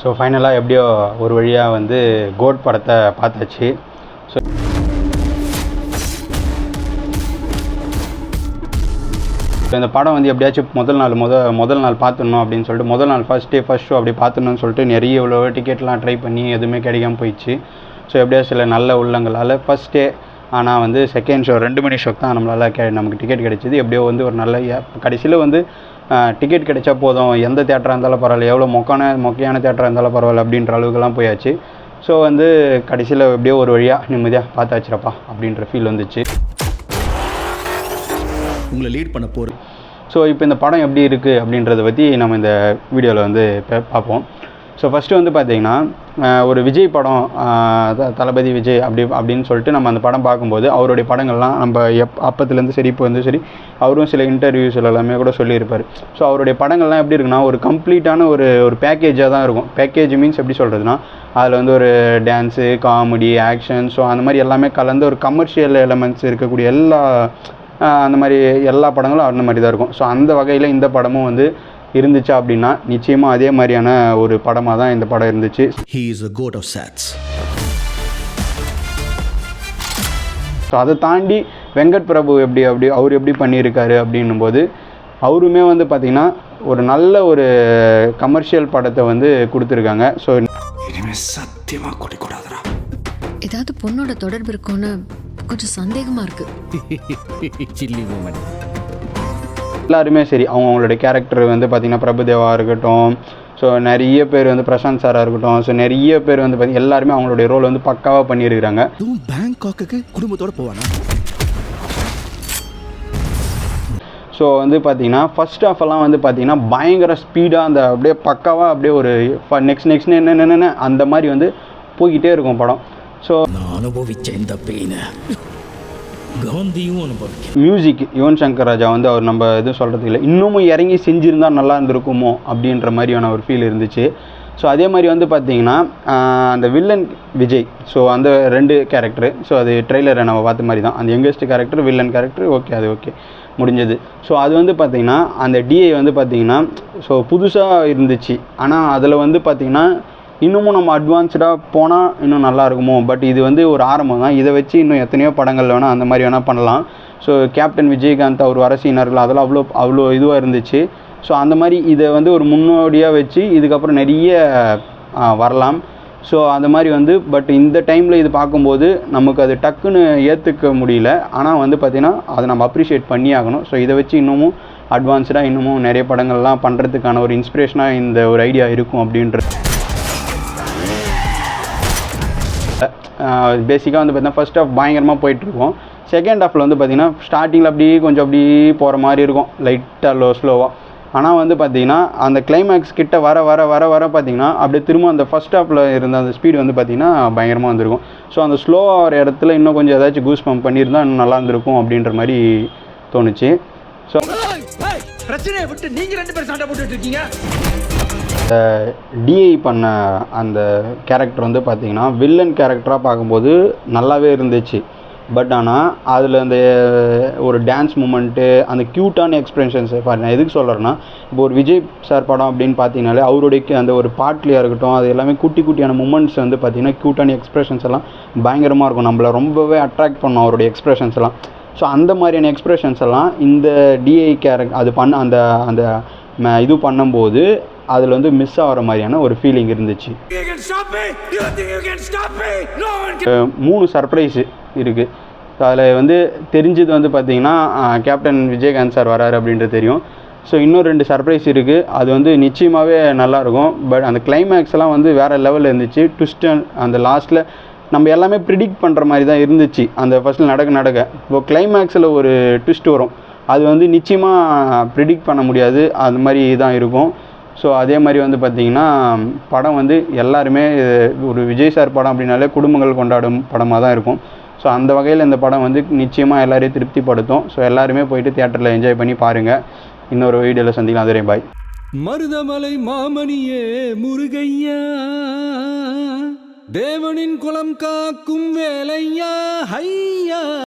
So ஃபைனலாக எப்படியோ ஒரு வழியாக வந்து கோட் படத்தை பார்த்தாச்சு. ஸோ இந்த படம் வந்து எப்படியாச்சும் முதல் நாள் முத முதல் நாள் பார்த்துடணும் அப்படின்னு சொல்லிட்டு முதல் நாள் ஃபஸ்ட் டே ஃபஸ்ட் ஷோ அப்படி பார்த்துடணும்னு சொல்லிட்டு நிறைய இவ்வளோ டிக்கெட்லாம் ட்ரை பண்ணி எதுவுமே கிடைக்காம போயிடுச்சு. ஸோ எப்படியா சில நல்ல உள்ளங்களால் ஃபஸ்ட் டே ஆனால் வந்து செகண்ட் ஷோ ரெண்டு மணி ஷோக்கு தான் நம்மளால் கே நமக்கு டிக்கெட் கிடைச்சிது. எப்படியோ வந்து ஒரு நல்ல கடைசியில் வந்து டிக்கெட் கிடைச்சா போதும். எந்த தேட்டராக இருந்தாலும் பரவாயில்ல. எவ்வளோ மொக்கான மொக்கையான தேட்டராக இருந்தாலும் பரவாயில்ல அப்படின்ற அளவுக்குலாம் போயாச்சு. ஸோ வந்து கடைசியில் எப்படியோ ஒரு வழியாக நிம்மதியாக பார்த்தாச்சுரப்பா அப்படின்ற ஃபீல் வந்துச்சு. உங்களை லீட் பண்ண போகிறேன் ஸோ இப்போ இந்த படம் எப்படி இருக்குது அப்படின்றத பற்றி நம்ம இந்த வீடியோவில் வந்து பார்ப்போம். ஸோ ஃபஸ்ட்டு வந்து பார்த்தீங்கன்னா ஒரு விஜய் படம் தளபதி விஜய் அப்படி அப்படின்னு சொல்லிட்டு நம்ம அந்த படம் பார்க்கும்போது அவருடைய படங்கள்லாம் நம்ம எப் அப்பத்துலேருந்து சரி இப்போ வந்து சரி அவரும் சில இன்டர்வியூஸில் எல்லாமே கூட சொல்லியிருப்பார். ஸோ அவருடைய படங்கள்லாம் எப்படி இருக்குன்னா ஒரு கம்ப்ளீட்டான ஒரு ஒரு பேக்கேஜாக தான் இருக்கும். பேக்கேஜ் மீன்ஸ் எப்படி சொல்கிறதுனா அதில் வந்து ஒரு டான்ஸு காமெடி ஆக்ஷன் ஸோ அந்த மாதிரி எல்லாமே கலந்து ஒரு கமர்ஷியல் எலமெண்ட்ஸ் இருக்கக்கூடிய எல்லா அந்த மாதிரி எல்லா படங்களும் அந்த மாதிரி தான் இருக்கும். ஸோ அந்த வகையில் இந்த படமும் வந்து இருந்துச்சா அப்படின்னா நிச்சயமாக அதே மாதிரியான ஒரு படமாக தான் இந்த படம் இருந்துச்சு. He is a code of charts so அதை தாண்டி வெங்கட் பிரபு எப்படி அப்படி அவர் எப்படி பண்ணியிருக்காரு அப்படின்னும் போது அவருமே வந்து பார்த்திங்கன்னா ஒரு நல்ல ஒரு கமர்ஷியல் படத்தை வந்து கொடுத்துருக்காங்க. ஸோ இனிமே சத்தியமா குடிக்கூடாதுடா ஏதாவது பொண்ணோட தொடர்பு இருக்கும்னு கொஞ்சம் சந்தேகமா இருக்கு. சில்லி மூமெண்ட் எல்லாருமே சரி அவங்க அவங்களுடைய கேரக்டர் வந்து பார்த்திங்கன்னா பிரபுதேவா இருக்கட்டும் ஸோ நிறைய பேர் வந்து பிரசாந்த் சாராக இருக்கட்டும் ஸோ நிறைய பேர் வந்து பார்த்திங்க எல்லாருமே அவங்களுடைய ரோல் வந்து பக்காவாக பண்ணியிருக்கிறாங்க. பேங்காக்கு குடும்பத்தோட போவானா? ஸோ வந்து பார்த்தீங்கன்னா ஃபர்ஸ்ட் ஆஃப் எல்லாம் வந்து பார்த்தீங்கன்னா பயங்கர ஸ்பீடாக அந்த அப்படியே பக்காவாக அப்படியே ஒரு நெக்ஸ்ட் நெக்ஸ்ட் என்ன என்னென்ன அந்த மாதிரி வந்து போய்கிட்டே இருக்கும் படம். ஸோ நான் அனுபவிச்ச இந்த பெயினை கவந்தியும் அனுபவிக்கும் மியூசிக் யுவன் சங்கர் ராஜா வந்து அவர் நம்ம எதுவும் சொல்கிறது இல்லை இன்னமும் இறங்கி செஞ்சுருந்தா நல்லா இருந்திருக்குமோ அப்படின்ற மாதிரியான ஒரு ஃபீல் இருந்துச்சு. ஸோ அதே மாதிரி வந்து பார்த்தீங்கன்னா அந்த வில்லன் விஜய் ஸோ அந்த ரெண்டு கேரக்டர் ஸோ அது ட்ரெய்லரை நம்ம பார்த்த மாதிரி தான். அந்த youngest character villain character okay அது ஓகே முடிஞ்சது. ஸோ அது வந்து பார்த்தீங்கன்னா அந்த டிஐ வந்து பார்த்தீங்கன்னா ஸோ புதுசாக இருந்துச்சு. ஆனால் அதில் வந்து பார்த்தீங்கன்னா இன்னமும் நம்ம அட்வான்ஸ்டாக போனால் இன்னும் நல்லா இருக்குமோ? பட் இது வந்து ஒரு ஆரம்பம் தான். இதை வச்சு இன்னும் எத்தனையோ படங்கள் வேணால் அந்த மாதிரி வேணால் பண்ணலாம். ஸோ கேப்டன் விஜயகாந்த் அவர் வரசீனர்கள் அதெல்லாம் அவ்வளோ அவ்வளோ இதுவாக இருந்துச்சு. ஸோ அந்த மாதிரி இதை வந்து ஒரு முன்னோடியாக வச்சு இதுக்கப்புறம் நிறைய வரலாம். ஸோ அந்த மாதிரி வந்து பட் இந்த டைமில் இது பார்க்கும்போது நமக்கு அது டக்குன்னு ஏற்றுக்க முடியல. ஆனால் வந்து பார்த்திங்கன்னா அதை நம்ம அப்ரிஷியேட் பண்ணி ஆகணும். ஸோ இதை வச்சு இன்னமும் அட்வான்ஸ்டாக இன்னமும் நிறைய படங்கள்லாம் பண்ணுறதுக்கான ஒரு இன்ஸ்பிரேஷனாக இந்த ஒரு ஐடியா இருக்கும் அப்படின்ற பேசிக்காக வந்து பார்த்தீங்கன்னா ஃபர்ஸ்ட் ஆஃப் பயங்கரமாக போயிட்டுருக்கும். செகண்ட் ஹாஃபில் வந்து பார்த்தீங்கன்னா ஸ்டார்டிங்கில் அப்படியே கொஞ்சம் அப்படியே போகிற மாதிரி இருக்கும் லைட்டாக லோ ஸ்லோவாக ஆனால் வந்து பார்த்தீங்கன்னா அந்த கிளைமேக்ஸ் கிட்ட வர வர வர வர பார்த்தீங்கன்னா அப்படியே திரும்ப அந்த ஃபர்ஸ்ட் ஹாஃபில் இருந்த அந்த ஸ்பீடு வந்து பார்த்தீங்கன்னா பயங்கரமாக வந்திருக்கும். ஸோ அந்த ஸ்லோ ஆகிற இடத்துல இன்னும் கொஞ்சம் ஏதாச்சும் கூஸ் பம்ப் பண்ணியிருந்தா இன்னும் நல்லா இருந்திருக்கும் அப்படின்ற மாதிரி தோணுச்சு. ஸோ பிரச்சனையை விட்டு நீங்கள் ரெண்டு பேரும் சண்டை போட்டுட்டு இருக்கீங்க. டிஐ பண்ண அந்த கேரக்டர் வந்து பார்த்தீங்கன்னா வில்லன் கேரக்டராக பார்க்கும்போது நல்லாவே இருந்துச்சு. பட் ஆனால் அதில் அந்த ஒரு டான்ஸ் மூமெண்ட்டு அந்த க்யூட்டான எக்ஸ்பிரஷன்ஸ் பாருங்க நான் எதுக்கு சொல்கிறேன்னா இப்போ ஒரு விஜய் சார் படம் அப்படின்னு பார்த்தீங்கனாலே அவருடைய அந்த ஒரு பாட்லியாக இருக்கட்டும் அது எல்லாமே குட்டி குட்டியான மூமெண்ட்ஸ் வந்து பார்த்தீங்கன்னா க்யூட்டான எக்ஸ்பிரஷன்ஸ் எல்லாம் பயங்கரமாக இருக்கும். நம்மளை ரொம்பவே அட்ராக்ட் பண்ணும் அவருடைய எக்ஸ்பிரஷன்ஸ் எல்லாம். ஸோ அந்த மாதிரியான எக்ஸ்பிரஷன்ஸ் எல்லாம் இந்த டிஐ கேரக்ட் அது பண்ண அந்த அந்த இது பண்ணும்போது அதில் வந்து மிஸ் ஆகிற மாதிரியான ஒரு ஃபீலிங் இருந்துச்சு. மூணு சர்ப்ரைஸு இருக்குது ஸோ அதில் வந்து தெரிஞ்சது வந்து பார்த்தீங்கன்னா கேப்டன் விஜயகாந்த் சார் வராரு அப்படின்றது தெரியும். ஸோ இன்னும் ரெண்டு சர்ப்ரைஸ் இருக்குது அது வந்து நிச்சயமாகவே நல்லாயிருக்கும். பட் அந்த எல்லாம் வந்து வேறு லெவலில் இருந்துச்சு. ட்விஸ்ட் அந்த லாஸ்ட்டில் நம்ம எல்லாமே ப்ரிடிக்ட் பண்ணுற மாதிரி தான் இருந்துச்சு. அந்த ஃபஸ்ட்டில் நடக்க நடக்க. இப்போ கிளைமேக்ஸில் ஒரு ட்விஸ்ட் வரும். அது வந்து நிச்சயமாக ப்ரிடிக்ட் பண்ண முடியாது. அந்த மாதிரி தான் இருக்கும். ஸோ அதே மாதிரி வந்து பார்த்திங்கன்னா படம் வந்து எல்லாருமே ஒரு விஜய் சார் படம் அப்படின்னாலே குடும்பங்கள் கொண்டாடும் படமாக தான் இருக்கும். ஸோ அந்த வகையில் இந்த படம் வந்து நிச்சயமாக எல்லாரையும் திருப்திப்படுத்தும். ஸோ எல்லாருமே போயிட்டு தியேட்டரில் என்ஜாய் பண்ணி பாருங்கள் இன்னொரு வீடியோவில் சந்திக்கலாம். அதுவரை பாய் மருதமலை மாமணியே முருகையா. தேவனின் குலம் காக்கும் வேலையா ஹையா.